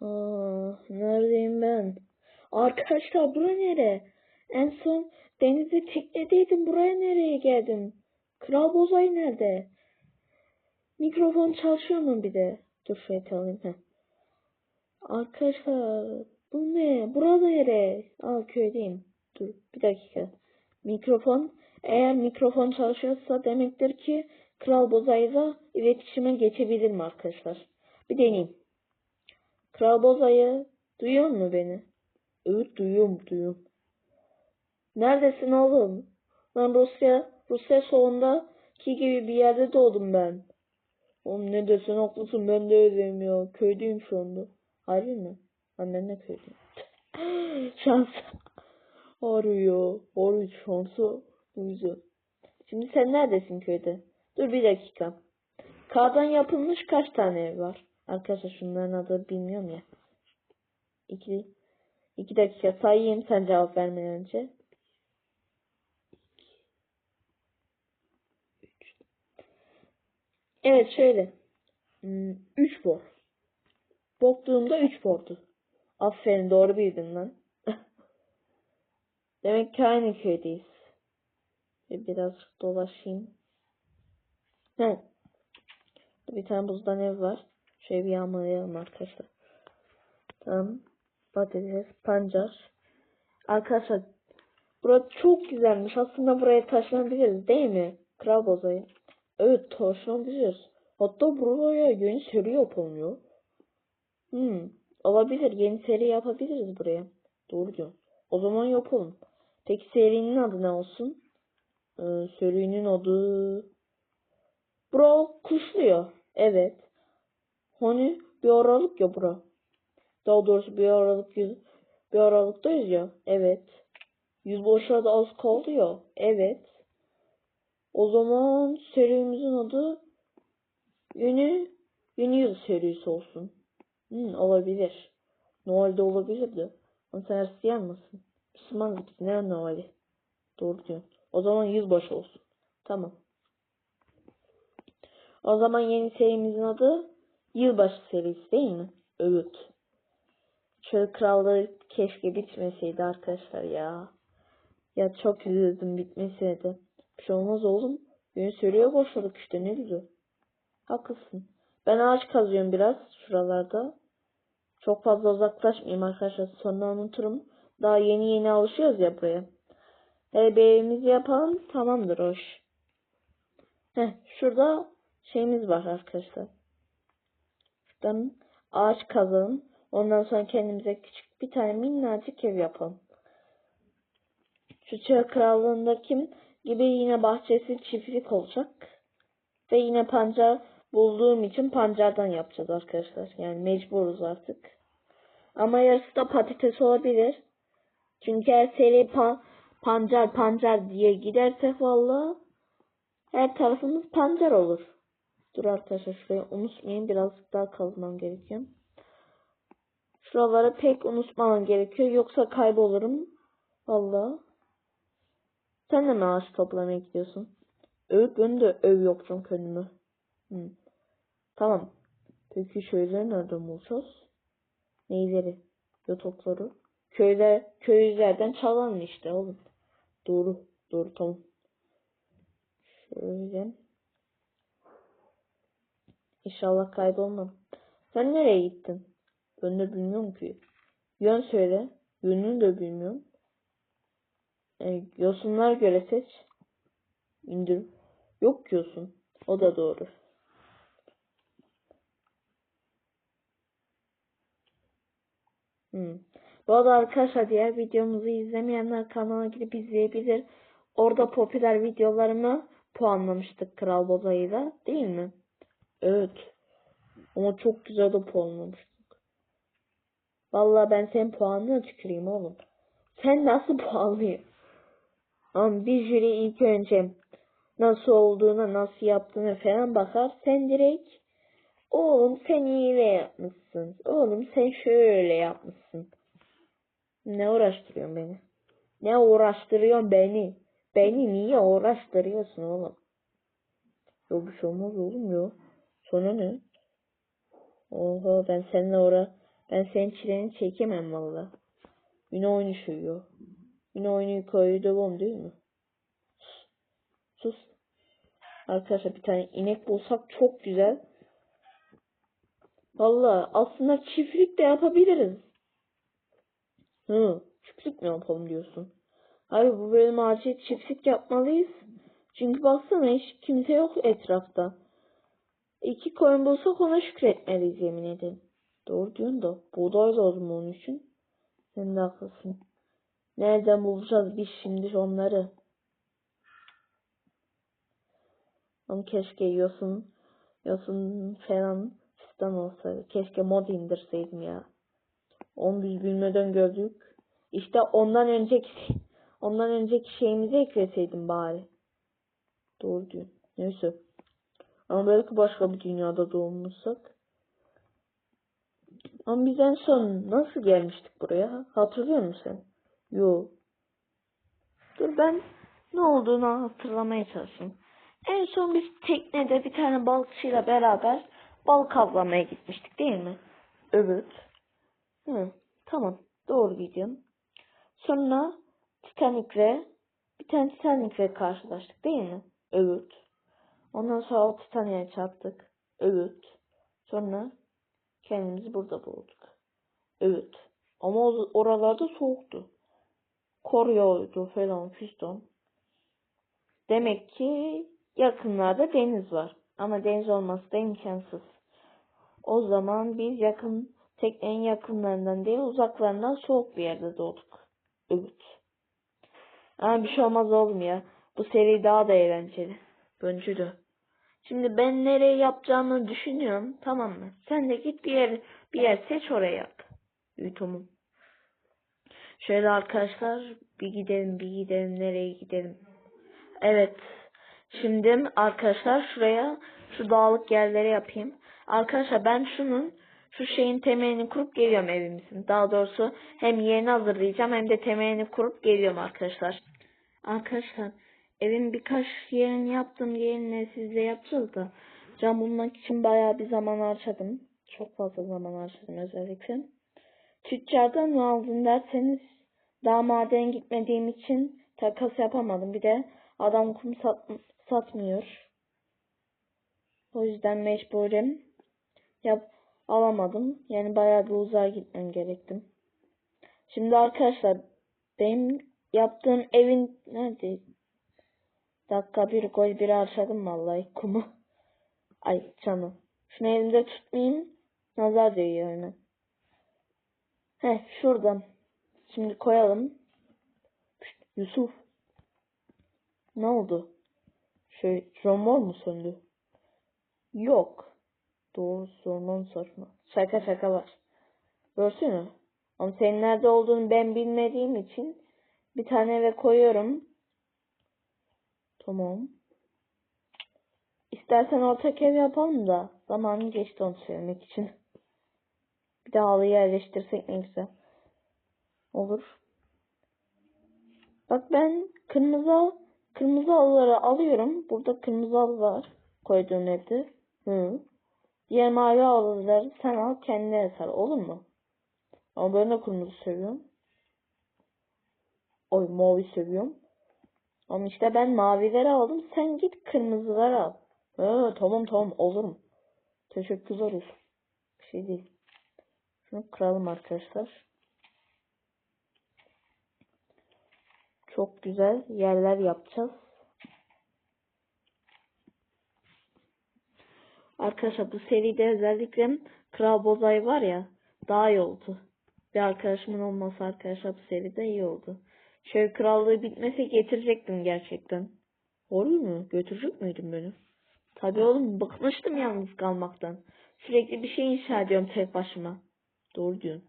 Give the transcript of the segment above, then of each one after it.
Aa, neredeyim ben? Arkadaşlar bura nere? En son denizde teknedeydim. Buraya nereye geldim? Kral Bozay nerede? Mikrofon çalışıyor mu bir de? Dur şöyle alayım. Heh. Arkadaşlar bu ne? Burada nere? Aa köydeyim. Dur bir dakika. Mikrofon eğer mikrofon çalışıyorsa demektir ki Kral Bozay'la iletişime geçebilirim arkadaşlar. Bir deneyeyim. Kral Bozay'ı duyuyor mu beni? Evet duyuyorum duyuyorum. Neredesin oğlum? Ben Rusya, Rusya solundaki gibi bir yerde doğdum ben. Oğlum ne desen haklısın ben de öyleyim ya. Köydeyim şu anda. Harbi mi? Ben ben de köydeyim. Şans. Arıyor. Arıyor şansı. Yüzden. Şimdi sen neredesin köyde? Dur bir dakika. Kardan yapılmış kaç tane ev var? Arkadaşlar şunların adı bilmiyorum ya. İki, iki dakika sayayım sen cevap vermeden önce. Evet şöyle. Hmm, üç bor. Boktuğumda üç bordu. Aferin doğru bildin lan. Demek ki aynı köydeyiz. Ve biraz dolaşayım. He. Bir tane buzdan ev var. Şöyle bir yağmalayalım arkadaşlar. Tamam. Patates, pancar. Arkadaşlar burası çok güzelmiş. Aslında buraya taşınabiliriz değil mi? Kral bozayı. Evet taşınabiliriz. Hatta buraya yeni seri yapılmıyor. Hmm, olabilir. Yeni seri yapabiliriz buraya. Doğru diyorsun. O zaman yapalım. Peki serinin adı ne olsun? Ee, serinin adı... Bro kuşluyor. Evet. Hani bir aralık ya bura. Daha doğrusu bir aralık yüz, bir aralıktayız ya. Evet. Yüzbaşıya da az kaldı ya. Evet. O zaman serimizin adı yeni yeni yıl serisi olsun. Hmm, olabilir. Noel'de olabilir de. Ama sen Hristiyan mısın? Müslümanız biz. Ne Noel'i? Doğru diyorsun. O zaman yüzbaşı olsun. Tamam. O zaman yeni serimizin adı Yılbaşı serisi değil mi? Evet. Şöyle kralları keşke bitmeseydi arkadaşlar ya. Ya çok üzüldüm bitmeseydi. Bir şey olmaz oğlum. Yeni seriye başladık işte ne güzel. Haklısın. Ben ağaç kazıyorum biraz şuralarda. Çok fazla uzaklaşmayayım arkadaşlar. Sonra unuturum. Daha yeni yeni alışıyoruz ya buraya. Hele bir evimizi yapalım. Tamamdır hoş. Heh, şurada şeyimiz var arkadaşlar. Şuradan ağaç kazalım. Ondan sonra kendimize küçük bir tane minnacık ev yapalım. Şu çağ krallığındaki gibi yine bahçesi çiftlik olacak. Ve yine pancar bulduğum için pancardan yapacağız arkadaşlar. Yani mecburuz artık. Ama yarısı da patates olabilir. Çünkü her seri pa pancar pancar diye gidersek valla her tarafımız pancar olur. Dur arkadaşlar şurayı unutmayın. Birazcık daha kazmam gerekiyor. Şuraları pek unutmamam gerekiyor. Yoksa kaybolurum. Valla. Sen de mi ağaç toplamaya gidiyorsun? Evet ben de ev yapacağım kendime. Hı. Tamam. Peki şeyleri nereden bulacağız? Neyleri? Yotokları. Köyler, köylerden çalan işte oğlum. Doğru. Doğru tamam. Şöyle. İnşallah kaybolmam. Sen nereye gittin? De bilmiyorum ki. Yön söyle. Yönünü de bilmiyorum. E, yosunlar göre seç. İndir. Yok yosun. O da doğru. Hmm. Bu arada arkadaşlar diğer videomuzu izlemeyenler kanala gidip izleyebilir. Orada popüler videolarımı puanlamıştık Kral Bozayı'da değil mi? Evet. Ama çok güzel de puanlamıştık. Vallahi ben senin puanına tüküreyim oğlum. Sen nasıl puanlıyorsun? Ama bir jüri ilk önce nasıl olduğuna, nasıl yaptığına falan bakar. Sen direkt oğlum sen iyi yapmışsın. Oğlum sen şöyle yapmışsın. Ne uğraştırıyorsun beni? Ne uğraştırıyorsun beni? Beni niye uğraştırıyorsun oğlum? Yok bir şey olmaz oğlum ya. Sonra ne? Oha ben seninle uğra Ben senin çileni çekemem valla. Yine oyunu şuyuyor. Yine oyunu devam değil mi? Sus. Arkadaşlar bir tane inek bulsak çok güzel. Valla aslında çiftlik de yapabiliriz. Hı, çiftlik mi yapalım diyorsun? Hayır bu bölüm acil çiftlik yapmalıyız. Çünkü baksana hiç kimse yok etrafta. İki koyun bulsak ona şükretmeliyiz yemin ederim. Doğru diyorsun da buğday lazım onun için. Sen de haklısın. Nereden bulacağız biz şimdi onları? Ama keşke yosun, yosun falan fistan olsaydı. Keşke mod indirseydim ya. Onu biz bilmeden gördük. İşte ondan önceki ondan önceki şeyimizi ekleseydim bari. Doğru diyor. Neyse. Ama belki başka bir dünyada doğmuşsak. Ama biz en son nasıl gelmiştik buraya? Hatırlıyor musun sen? Yo. Dur ben ne olduğunu hatırlamaya çalışayım. En son biz teknede bir tane balıkçıyla beraber balık avlamaya gitmiştik değil mi? Evet. Hı, tamam. Doğru gidiyorum. Sonra Titanic'le bir tane Titanic'le karşılaştık değil mi? Evet. Ondan sonra o Titanic'e çarptık. Evet. Sonra kendimizi burada bulduk. Evet. Ama oralarda soğuktu. Kor yağıyordu falan fiston. Demek ki yakınlarda deniz var. Ama deniz olması da imkansız. O zaman biz yakın, teknenin yakınlarından değil uzaklarından soğuk bir yerde doğduk. Evet. Ama bir şey olmaz oğlum ya. Bu seri daha da eğlenceli. De. Şimdi ben nereye yapacağımı düşünüyorum. Tamam mı? Sen de git bir yer bir yer seç oraya yap. Tamam. Şöyle arkadaşlar bir gidelim bir gidelim nereye gidelim. Evet. Şimdi arkadaşlar şuraya şu dağlık yerlere yapayım. Arkadaşlar ben şunun şu şeyin temelini kurup geliyorum evimizin. Daha doğrusu hem yerini hazırlayacağım hem de temelini kurup geliyorum arkadaşlar. Arkadaşlar evin birkaç yerini yaptım yerine sizle yapacağız da cam bulmak için bayağı bir zaman harcadım. Çok fazla zaman harcadım özellikle. Tüccardan ne aldın derseniz daha maden gitmediğim için takas yapamadım. Bir de adam kum sat, satmıyor. O yüzden mecburen yap alamadım. Yani bayağı bir uzağa gitmem gerektim. Şimdi arkadaşlar benim yaptığım evin nerede? Dakika bir gol bir harcadım vallahi kumu. Ay canım. Şunu elimde tutmayayım. Nazar değiyor hemen. Heh şuradan. Şimdi koyalım. Pişt, Yusuf. Ne oldu? Şey, romor mu söndü? Yok. Doğru sorman saçma. Şaka şaka var. Görsene. Ama senin nerede olduğunu ben bilmediğim için bir tane eve koyuyorum. Tamam. İstersen ortak ev yapalım da zamanı geçti onu söylemek için. Bir de halıyı yerleştirsek ne güzel. Olur. Bak ben kırmızı kırmızı halıları alıyorum. Burada kırmızı halı var. Koyduğum evde. Hı. Diğer mavi halıları sen al kendine sar. Olur mu? Ama ben de kırmızı seviyorum. Oy mavi seviyorum. Ama işte ben mavileri aldım. Sen git kırmızıları al. Ha, tamam tamam olurum. Teşekkürler Yusuf. Bir şey değil. Şunu kıralım arkadaşlar. Çok güzel yerler yapacağız. Arkadaşlar bu seride özellikle Kral Bozay var ya daha iyi oldu. Bir arkadaşımın olması arkadaşlar bu seride iyi oldu. Şöyle krallığı bitmese getirecektim gerçekten. Olur mu? Götürecek miydin beni? Tabii oğlum bıkmıştım yalnız kalmaktan. Sürekli bir şey inşa ediyorum tek başıma. Doğru diyorsun.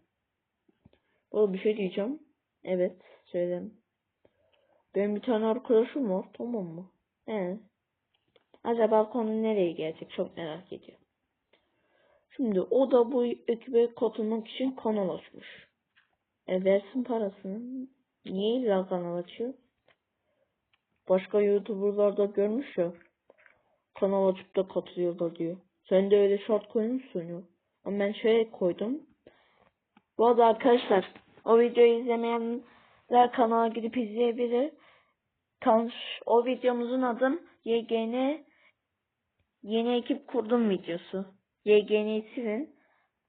Oğlum bir şey diyeceğim. Evet söyledim. Benim bir tane arkadaşım var tamam mı? He. Acaba konu nereye gelecek çok merak ediyorum. Şimdi o da bu ekibe katılmak için kanal açmış. E versin parasını. Niye illa kanal açıyor? Başka YouTuber'lar da görmüş ya. Kanal açıp da katılıyorlar diyor. Sen de öyle şart koymuşsun ya. Ama ben şöyle koydum. Bu arada arkadaşlar o videoyu izlemeyenler kanala gidip izleyebilir. Kan o videomuzun adı YGN yeni ekip kurdum videosu. YGN'yi silin.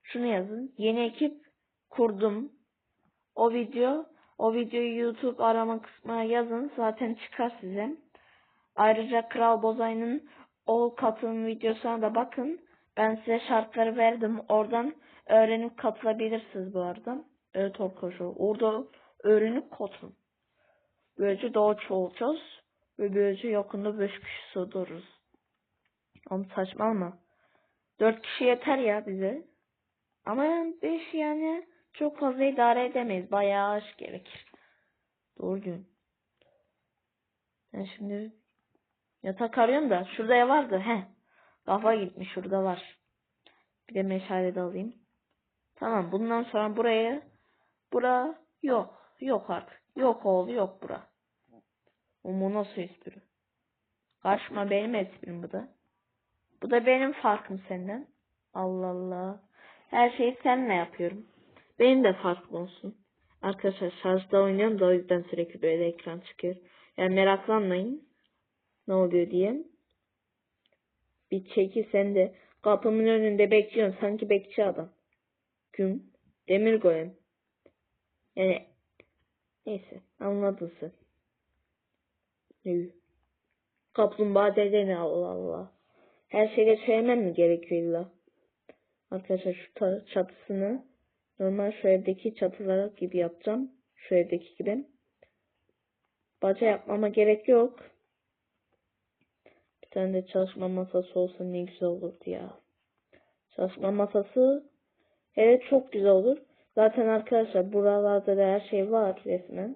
Şunu yazın. Yeni ekip kurdum. O video o videoyu YouTube arama kısmına yazın. Zaten çıkar size. Ayrıca Kral Bozay'ın o katılım videosuna da bakın. Ben size şartları verdim. Oradan öğrenip katılabilirsiniz bu arada. Evet arkadaşlar. Orada öğrenip katılın. Böylece daha çoğalacağız. Ve böylece yakında 5 kişi sığdırırız. Ama saçmalama. 4 kişi yeter ya bize. Ama 5 yani çok fazla idare edemeyiz. Bayağı aş gerekir. Doğru gün. Ben şimdi yatak arıyorum da şurada ya vardı. He. Kafa gitmiş şurada var. Bir de meşale de alayım. Tamam bundan sonra buraya bura yok. Yok artık. Yok oğlu yok bura. O nasıl espri? Karşıma benim esprim bu da. Bu da benim farkım senden. Allah Allah. Her şeyi seninle yapıyorum. Benim de farklı olsun. Arkadaşlar şarjda oynuyorum da o yüzden sürekli böyle ekran çıkıyor. Yani meraklanmayın. Ne oluyor diye. Bir çeki sen de kapımın önünde bekliyorsun. Sanki bekçi adam. Güm. Demir golem. Yani neyse anladın sen. Kaplumbağa dede ne Allah Allah. Her şeyde söylemem mi gerekiyor illa? Arkadaşlar şu çatısını normal şu evdeki çatılara gibi yapacağım. Şu evdeki gibi. Baca yapmama gerek yok. Bir tane de çalışma masası olsa ne güzel olurdu ya. Çalışma masası evet çok güzel olur. Zaten arkadaşlar buralarda da her şey var resmen.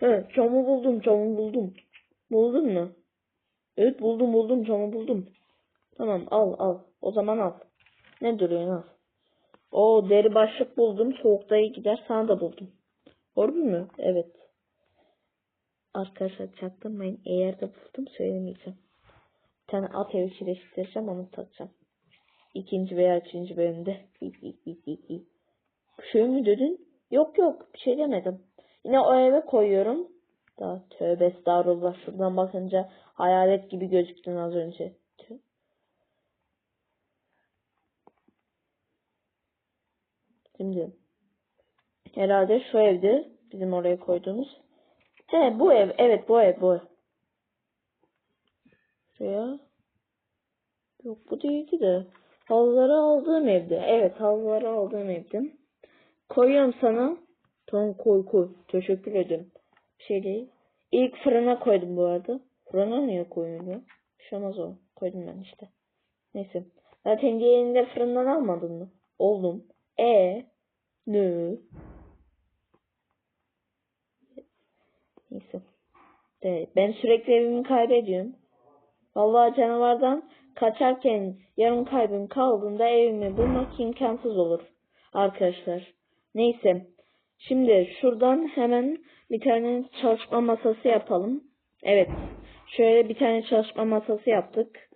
Evet camı buldum camı buldum. Buldun mu? Evet buldum buldum camı buldum. Tamam al al. O zaman al. Ne duruyorsun al. O deri başlık buldum. Soğukta iyi gider. Sana da buldum. Doğru mu? Evet. Arkadaşlar çaktırmayın. Eğer de buldum söylemeyeceğim. Bir tane at evi çileştireceğim onu takacağım. İkinci veya üçüncü bölümde. Şey mi dedin? Yok yok bir şey demedim. Yine o eve koyuyorum. Daha tövbe estağfurullah. Şuradan bakınca hayalet gibi gözüktün az önce. Tüh. Şimdi herhalde şu evde bizim oraya koyduğumuz. He bu ev. Evet bu ev bu ev. Şuraya. Yok bu değildi de. Halıları aldığım evde. Evet halıları aldığım evde. Koyuyorum sana. Tamam koy koy. Teşekkür ederim. Bir şey değil. İlk fırına koydum bu arada. Fırına niye koyuyorum? Bir şey o. Koydum ben işte. Neyse. Zaten diğerini fırından almadın mı? Oğlum. E Nö. Neyse. De, ben sürekli evimi kaybediyorum. Vallahi canavardan kaçarken yarım kaybım kaldığında evimi bulmak imkansız olur. Arkadaşlar. Neyse. Şimdi şuradan hemen bir tane çalışma masası yapalım. Evet. Şöyle bir tane çalışma masası yaptık.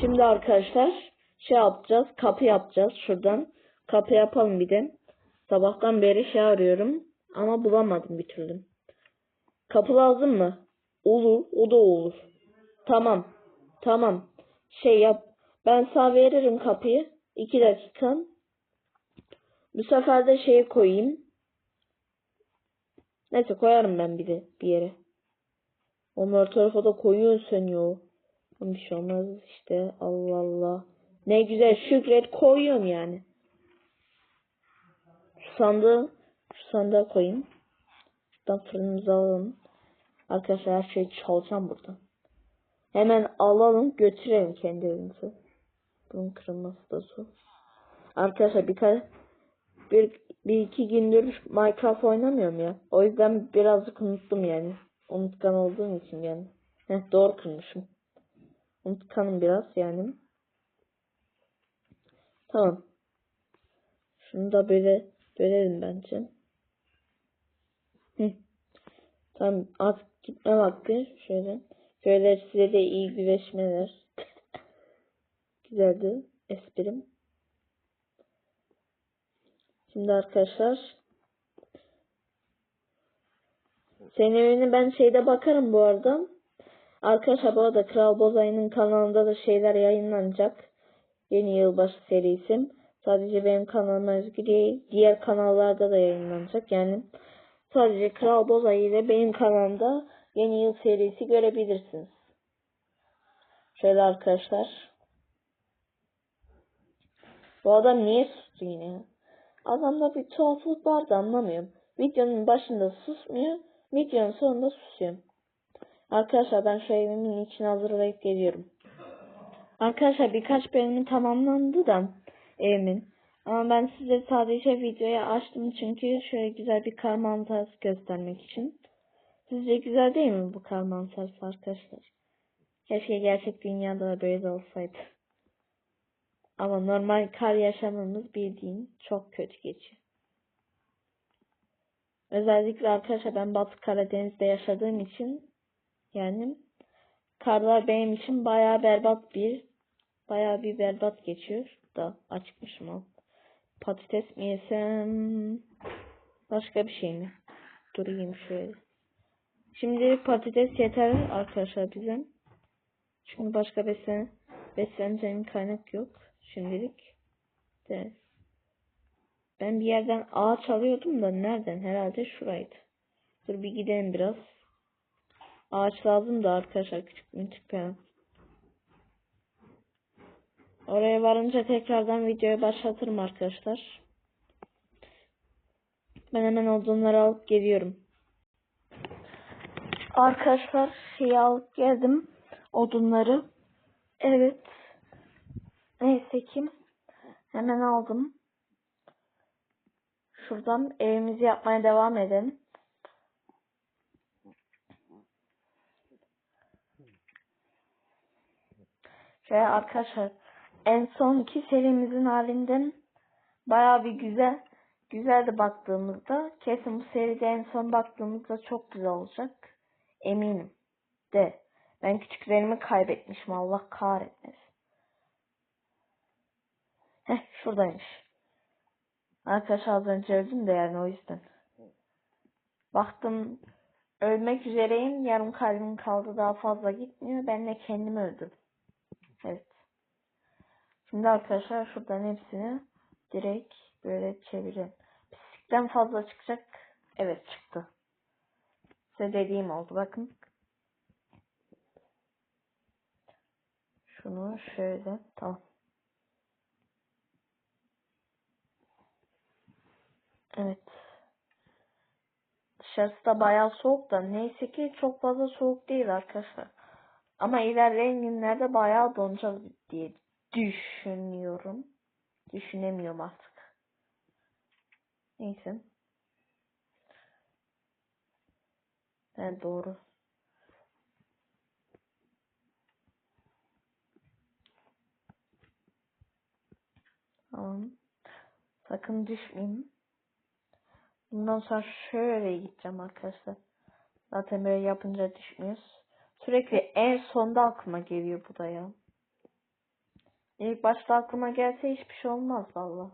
Şimdi arkadaşlar şey yapacağız. Kapı yapacağız şuradan. Kapı yapalım bir de. Sabahtan beri şey arıyorum. Ama bulamadım bir türlü. Kapı lazım mı? Olur. O da olur. Tamam. Tamam. Şey yap. Ben sana veririm kapıyı. İki dakika. Bu sefer de şeyi koyayım. Neyse koyarım ben bir de bir yere. Onlar tarafa da koyuyorsun sen. Bir şey olmaz işte. Allah Allah. Ne güzel şükret koyuyorum yani. Şu sandığı şu sandığa koyayım. Şuradan fırınımızı alalım. Arkadaşlar her şeyi çalacağım buradan. Hemen alalım götürelim kendi evimize. Bunun kırılması da zor. Arkadaşlar birkaç bir, bir iki gündür Minecraft oynamıyorum ya. O yüzden birazcık unuttum yani. Unutkan olduğum için yani. Heh, doğru kırmışım. Unutkanım biraz yani. Tamam. Şunu da böyle bölelim bence. Hı. Tamam artık gitme vakti. Şöyle. Şöyle size de iyi güreşmeler. Güzeldi esprim. Şimdi arkadaşlar senin ben şeyde bakarım bu arada. Arkadaşlar bu arada Kral Bozayı'nın kanalında da şeyler yayınlanacak. Yeni yılbaşı serisi. Sadece benim kanalıma özgü değil. Diğer kanallarda da yayınlanacak. Yani sadece Kral Bozayı ile benim kanalımda yeni yıl serisi görebilirsiniz. Şöyle arkadaşlar. Bu adam niye sustu yine? Adamda bir tuhaflık vardı anlamıyorum. Videonun başında susmuyor. Videonun sonunda susuyor. Arkadaşlar ben şu evimin içine hazırlayıp geliyorum. Arkadaşlar birkaç bölümü tamamlandı da evimin. Ama ben size sadece videoyu açtım çünkü şöyle güzel bir kar manzarası göstermek için. Sizce güzel değil mi bu kar manzarası arkadaşlar? Keşke gerçek dünyada da böyle olsaydı. Ama normal kar yaşamamız bildiğin çok kötü geçiyor. Özellikle arkadaşlar ben Batı Karadeniz'de yaşadığım için yani karlar benim için bayağı berbat bir bayağı bir berbat geçiyor da açıkmışım o. Patates mi yesem başka bir şey mi? Durayım şöyle. Şimdi patates yeter arkadaşlar bize. Çünkü başka beslen besleneceğim kaynak yok şimdilik. De. Ben bir yerden ağaç alıyordum da nereden? Herhalde şuraydı. Dur bir gidelim biraz. Ağaç lazım da arkadaşlar küçük minik falan. Oraya varınca tekrardan videoyu başlatırım arkadaşlar. Ben hemen odunları alıp geliyorum. Arkadaşlar şeyi alıp geldim. Odunları. Evet. Neyse ki hemen aldım. Şuradan evimizi yapmaya devam edelim. Şöyle arkadaşlar en sonki serimizin halinden baya bir güzel güzeldi baktığımızda. Kesin bu seride en son baktığımızda çok güzel olacak. Eminim. De. Ben küçüklerimi kaybetmişim. Allah kahretmesin. Heh şuradaymış. Arkadaşlar az önce öldüm de yani o yüzden. Baktım ölmek üzereyim. Yarım kalbim kaldı daha fazla gitmiyor. Ben de kendimi öldürdüm. Evet. Şimdi arkadaşlar şuradan hepsini direkt böyle çevirelim. Pislikten fazla çıkacak. Evet çıktı. Size dediğim oldu bakın. Şunu şöyle tamam. Evet. Dışarısı da bayağı soğuk da neyse ki çok fazla soğuk değil arkadaşlar. Ama ilerleyen günlerde bayağı donacak diye düşünüyorum. Düşünemiyorum artık. Neyse. Evet doğru. Tamam. Sakın düşmeyeyim. Bundan sonra şöyle gideceğim arkadaşlar. Zaten böyle yapınca düşmüyoruz. Sürekli en sonda aklıma geliyor bu da ya. İlk başta aklıma gelse hiçbir şey olmaz valla.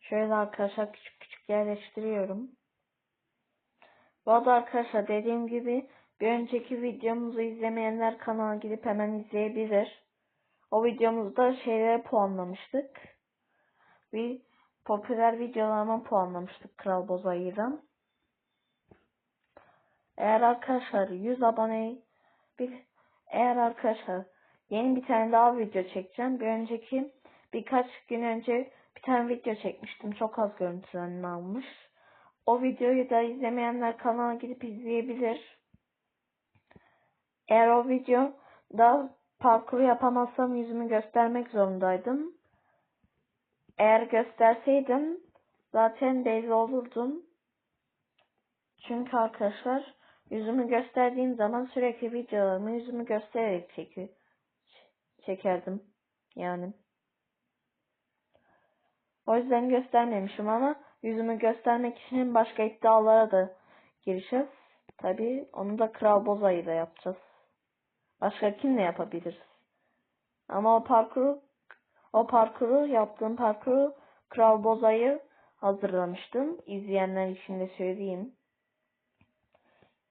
Şöyle arkadaşlar küçük küçük yerleştiriyorum. Bu arada arkadaşlar dediğim gibi bir önceki videomuzu izlemeyenler kanala gidip hemen izleyebilir. O videomuzda şeylere puanlamıştık. Bir popüler videolarıma puanlamıştık Kral Bozayı'dan. Eğer arkadaşlar 100 abone bir eğer arkadaşlar yeni bir tane daha video çekeceğim. Bir önceki birkaç gün önce tane video çekmiştim. Çok az görüntülenme almış. O videoyu da izlemeyenler kanala gidip izleyebilir. Eğer o video da parkur yapamazsam yüzümü göstermek zorundaydım. Eğer gösterseydim zaten belli olurdum. Çünkü arkadaşlar yüzümü gösterdiğim zaman sürekli videolarımı yüzümü göstererek çeki çekerdim. Yani. O yüzden göstermemişim ama yüzümü göstermek için başka iddialara da gireceğiz. Tabi onu da Kral Boza ile yapacağız. Başka kimle yapabiliriz? Ama o parkuru o parkuru yaptığım parkuru Kral Boza'yı hazırlamıştım. İzleyenler için de söyleyeyim.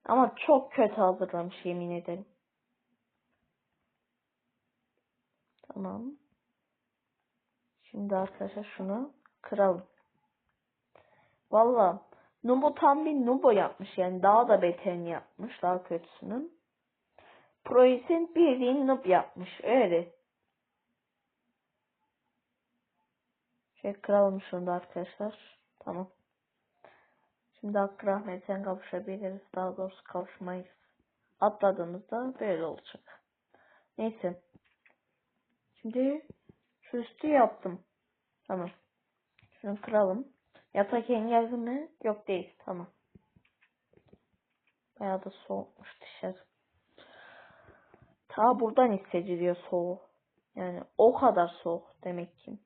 Ama çok kötü hazırlamış yemin ederim. Tamam. Şimdi arkadaşlar şunu kıralım. Valla Nubo tam bir Nubo yapmış yani daha da beterini yapmış daha kötüsünün. Prois'in bildiğin Noob yapmış öyle. Şey kıralım şunu da arkadaşlar. Tamam. Şimdi hakkı rahmetten kavuşabiliriz. Daha doğrusu kavuşmayız. Atladığımızda böyle olacak. Neyse. Şimdi şu üstü yaptım. Tamam. Şunu kıralım. Yatak engelli mi? Yok değil. Tamam. Bayağı da soğukmuş dışarı. Ta buradan hissediliyor soğuk. Yani o kadar soğuk demek ki.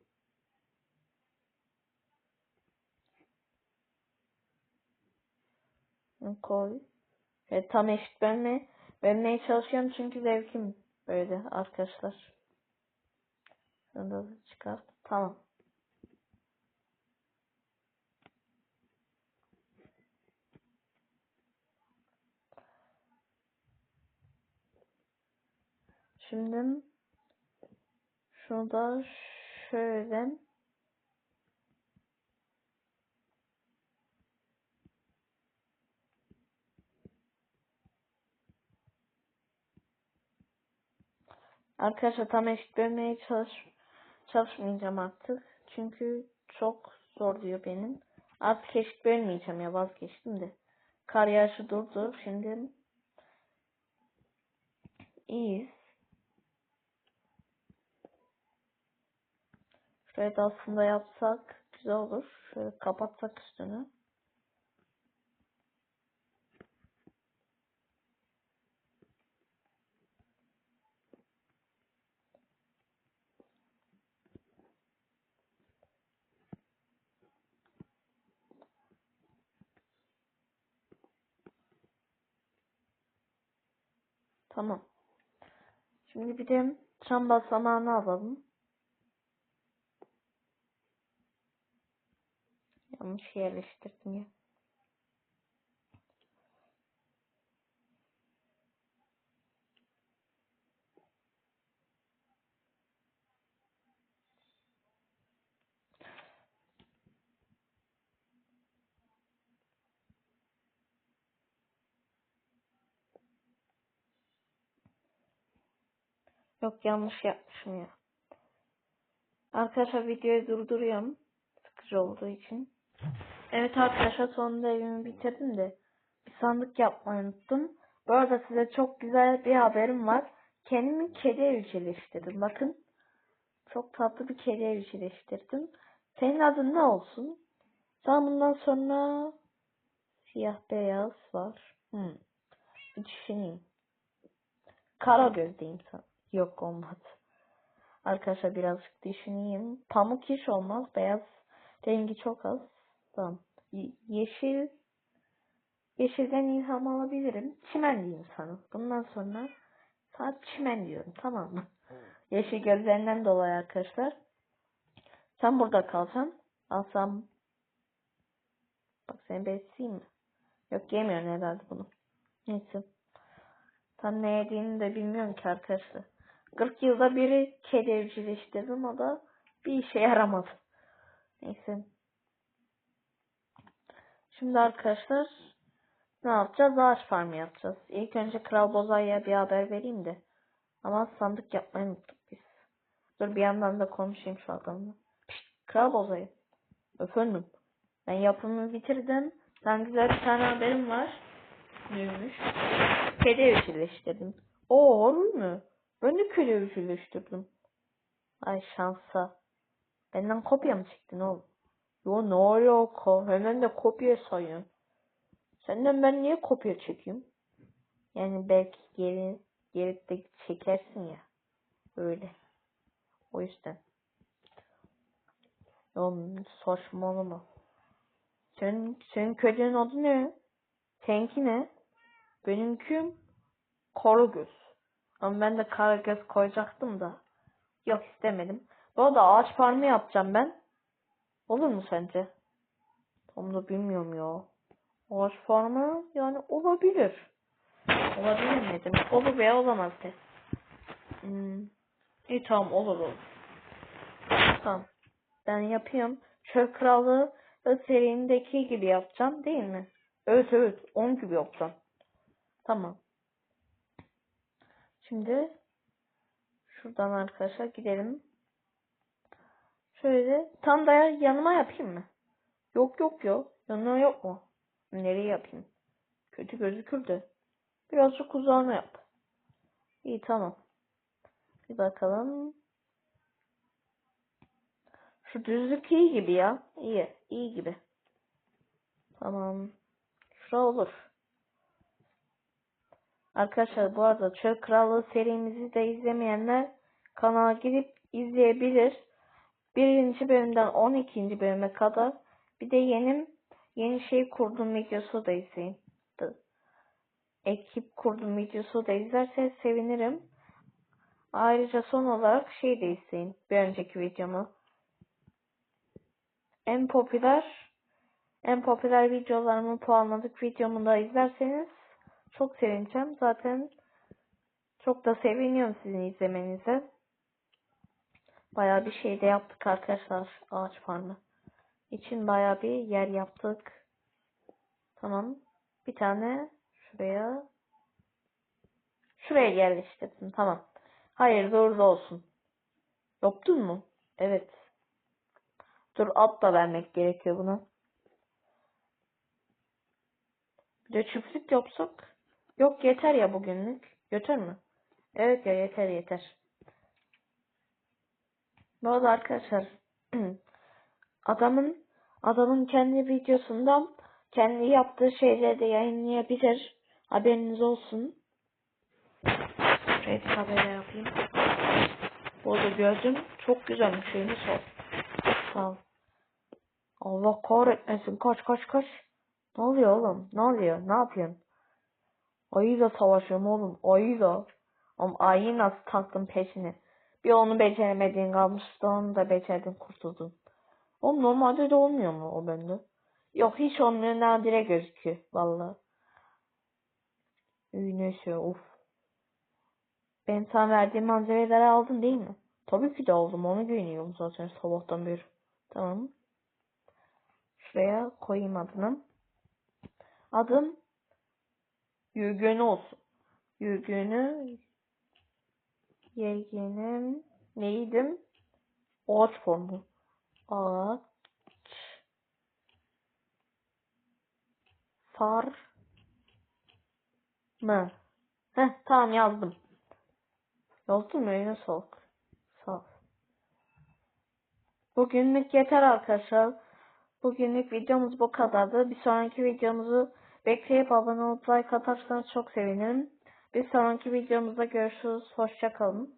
Koy. Evet, tam eşit bölme, bölmeye çalışıyorum çünkü zevkim böyle arkadaşlar. Şunu çıkart. Tamam. Şimdi şunu da şöyle Arkadaşlar tam eşit bölmeye çalış çalışmayacağım artık. Çünkü çok zor diyor benim. Artık eşit bölmeyeceğim ya vazgeçtim de. Kar yağışı durdu. Şimdi iyiyiz. Şurayı da aslında yapsak güzel olur. Şöyle kapatsak üstünü. Tamam. Şimdi bir de çam basamağını alalım. Yanlış yerleştirdim ya. Yok yanlış yapmışım ya. Arkadaşlar videoyu durduruyorum. Sıkıcı olduğu için. Evet arkadaşlar sonunda evimi bitirdim de bir sandık yapmayı unuttum. Bu arada size çok güzel bir haberim var. Kendimi kedi evcilleştirdim. Bakın. Çok tatlı bir kedi evcilleştirdim. Senin adın ne olsun? Sen bundan sonra siyah beyaz var. Hmm. Bir düşüneyim. Kara göz diyeyim sana. Yok olmadı. Arkadaşlar birazcık düşüneyim. Pamuk hiç olmaz. Beyaz rengi çok az. Tamam. Yeşil Yeşilden ilham alabilirim. Çimen diyeyim sana. Bundan sonra saat çimen diyorum. Tamam mı? Yeşil gözlerinden dolayı arkadaşlar. Sen burada kalsan alsam bak seni besleyeyim mi? Yok yemiyorsun herhalde bunu. Neyse. Tam ne yediğini de bilmiyorum ki arkadaşlar. 40 yılda biri kedi evcilleştirdim o da bir işe yaramadı. Neyse. Şimdi arkadaşlar ne yapacağız? Ağaç farmı yapacağız. İlk önce Kral Bozay'a bir haber vereyim de. Ama sandık yapmayı unuttuk biz. Dur bir yandan da konuşayım şu adamla. Pişt, Kral Bozay'ı. Efendim. Ben yapımı bitirdim. Sen güzel bir tane haberim var. Neymiş? Kedi evcilleştirdim. Oo olur mu? Ben de kedi evcilleştirdim. Ay şansa. Benden kopya mı çektin oğlum? Yo ne alaka? Hemen de kopya sayın. Senden ben niye kopya çekeyim? Yani belki geri, geride çekersin ya. Öyle. O yüzden. Oğlum saçmalama. Senin, senin köyünün adı ne? Seninki ne? Benimkim Karagöz. Ama ben de Karagöz koyacaktım da. Yok istemedim. Bu arada ağaç farmı yapacağım ben. Olur mu sence? Tam da bilmiyorum ya. Ağaç farmı yani olabilir. Olabilir mi demek? Olur veya olamaz de. Hmm. İyi tamam olur olur. Tamam. Ben yapayım. Çöl Krallığı ve serindeki gibi yapacağım değil mi? Evet evet. Onun gibi yapacağım. Tamam. Şimdi şuradan arkadaşlar gidelim. Şöyle tam da yanıma yapayım mı? Yok yok yok. Yanına yok mu? Nereye yapayım? Kötü gözükür de. Birazcık uzağına yap. İyi tamam. Bir bakalım. Şu düzlük iyi gibi ya. İyi. iyi gibi. Tamam. Şura olur. Arkadaşlar bu arada Çöl Krallığı serimizi de izlemeyenler kanala girip izleyebilir. Birinci bölümden 12. bölüme kadar bir de yeni yeni şey kurdum videosu da izleyin. Ekip kurdum videosu da izlerseniz sevinirim. Ayrıca son olarak şey de izleyin. Bir önceki videomu. En popüler en popüler videolarımı puanladık videomu da izlerseniz çok sevineceğim. Zaten çok da seviniyorum sizin izlemenize. Bayağı bir şey de yaptık arkadaşlar ağaç farmı. için bayağı bir yer yaptık. Tamam. Bir tane şuraya şuraya yerleştirdim. Tamam. Hayır doğru olsun. Yaptın mı? Evet. Dur at da vermek gerekiyor buna. Bir de çiftlik yapsak. Yok yeter ya bugünlük. Yeter mi? Evet ya yeter yeter. Bu arada arkadaşlar adamın adamın kendi videosundan kendi yaptığı şeyleri de yayınlayabilir. Haberiniz olsun. Bir kamera yapayım. Bu arada gördüm. Çok güzelmiş. Şeyini sor. Sağ ol. Allah kahretmesin. Kaç kaç kaç. Ne oluyor oğlum? Ne oluyor? Ne yapıyorsun? Ayıyla savaşıyorum oğlum. Ayıyla. Ama ayıyı nasıl taktın peşine? Bir onu beceremediğin kalmıştı. Onu da becerdin kurtuldun. O normalde de olmuyor mu o bende? Yok hiç olmuyor. Nadire gözüküyor. Vallahi. İyi neyse of. Ben sana verdiğim malzemeleri aldın değil mi? Tabii ki de aldım. Onu güveniyorum zaten sabahtan beri. Tamam. Şuraya koyayım adını. Adım Yürgün olsun. Yürgünü Yürgünüm neydim? Ağaç formu. Ağaç far mı? Heh tamam yazdım. Yazdın mı? Eline sağlık. Sağ ol. Bugünlük yeter arkadaşlar. Bugünlük videomuz bu kadardı. Bir sonraki videomuzu bekleyip abone olup like atarsanız çok sevinirim. Bir sonraki videomuzda görüşürüz. Hoşçakalın.